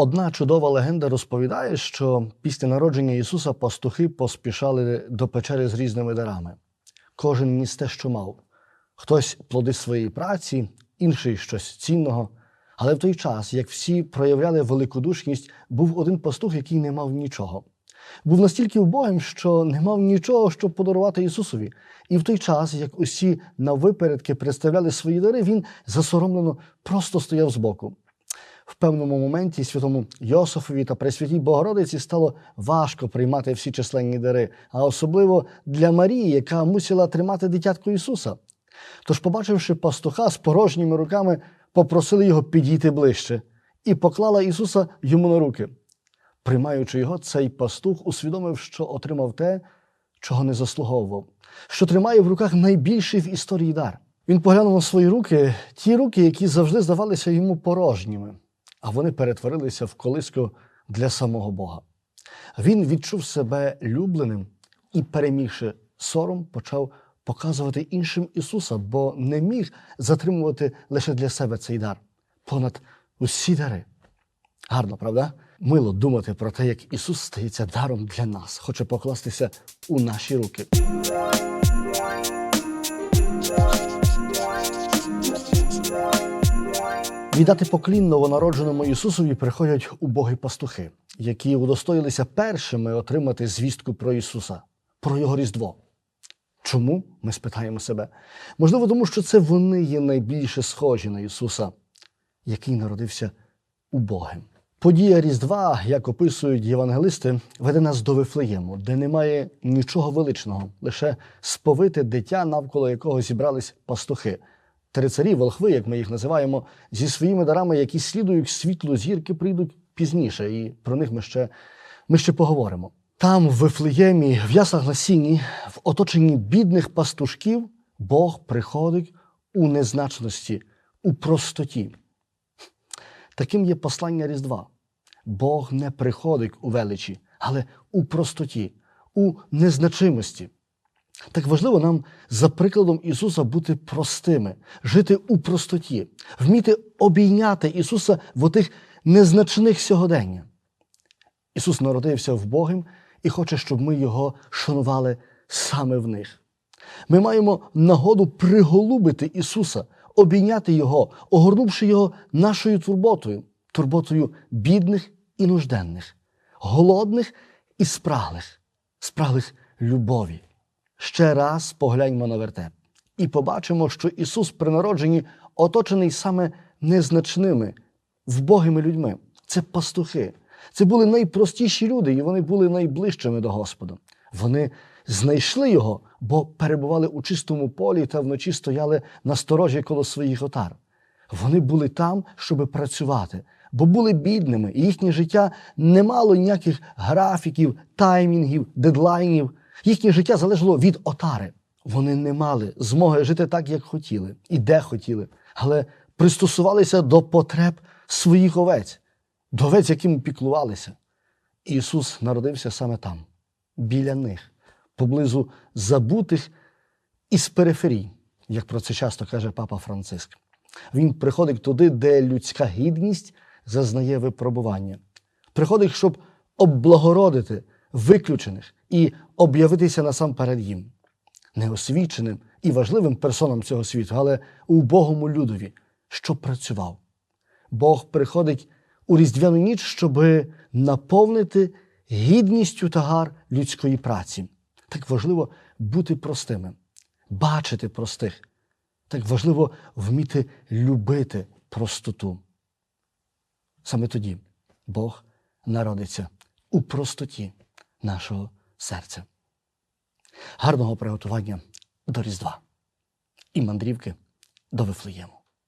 Одна чудова легенда розповідає, що після народження Ісуса пастухи поспішали до печери з різними дарами. Кожен ніс те, що мав. Хтось плоди своєї праці, інший щось цінного. Але в той час, як всі проявляли великодушність, був один пастух, який не мав нічого. Був настільки вбогим, що не мав нічого, щоб подарувати Ісусові. І в той час, як усі навипередки представляли свої дари, він засоромлено просто стояв збоку. В певному моменті святому Йосифові та Пресвятій Богородиці стало важко приймати всі численні дари, а особливо для Марії, яка мусила тримати дитятко Ісуса. Тож, побачивши пастуха з порожніми руками, попросили його підійти ближче і поклала Ісуса йому на руки. Приймаючи його, цей пастух усвідомив, що отримав те, чого не заслуговував, що тримає в руках найбільший в історії дар. Він поглянув на свої руки, ті руки, які завжди здавалися йому порожніми, а вони перетворилися в колиску для самого Бога. Він відчув себе любленим і, перемігши сором, почав показувати іншим Ісуса, бо не міг затримувати лише для себе цей дар понад усі дари. Гарно, правда? Мило думати про те, як Ісус стається даром для нас, хоче покластися у наші руки. Віддати поклін новонародженому Ісусові приходять убогі пастухи, які удостоїлися першими отримати звістку про Ісуса, про Його Різдво. Чому? Ми спитаємо себе. Можливо, тому що це вони є найбільше схожі на Ісуса, який народився убогим. Подія Різдва, як описують євангелисти, веде нас до Вифлеєму, де немає нічого величного, лише сповите дитя, навколо якого зібрались пастухи. Три царі, волхви, як ми їх називаємо, зі своїми дарами, які слідують світлу зірки, прийдуть пізніше, і про них ми ще, ми ще поговоримо. Там, в Вифлеємі, в яслах на сіні, в оточенні бідних пастушків, Бог приходить у незначності, у простоті. Таким є послання Різдва. Бог не приходить у величі, але у простоті, у незначимості. Так важливо нам, за прикладом Ісуса, бути простими, жити у простоті, вміти обійняти Ісуса в отих незначних сьогодення. Ісус народився в Богим і хоче, щоб ми Його шанували саме в них. Ми маємо нагоду приголубити Ісуса, обійняти Його, огорнувши Його нашою турботою, турботою бідних і нужденних, голодних і спраглих, спраглих любові. Ще раз погляньмо на вертеп і побачимо, що Ісус при народженні оточений саме незначними, вбогими людьми. Це пастухи. Це були найпростіші люди, і вони були найближчими до Господа. Вони знайшли його, бо перебували у чистому полі та вночі стояли на сторожі коло своїх отар. Вони були там, щоб працювати, бо були бідними, і їхнє життя не мало ніяких графіків, таймінгів, дедлайнів. Їхнє життя залежало від отари. Вони не мали змоги жити так, як хотіли, і де хотіли, але пристосувалися до потреб своїх овець, до овець, яким піклувалися. Ісус народився саме там, біля них, поблизу забутих із периферій, як про це часто каже папа Франциск. Він приходить туди, де людська гідність зазнає випробування. Приходить, щоб облагородити виключених і об'явитися насамперед їм, неосвіченим і важливим персонам цього світу, але убогому людові, що працював. Бог приходить у різдвяну ніч, щоб наповнити гідністю тагар людської праці. Так важливо бути простими, бачити простих. Так важливо вміти любити простоту. Саме тоді Бог народиться у простоті нашого серця. Гарного приготування до Різдва і мандрівки до Вифлеєму.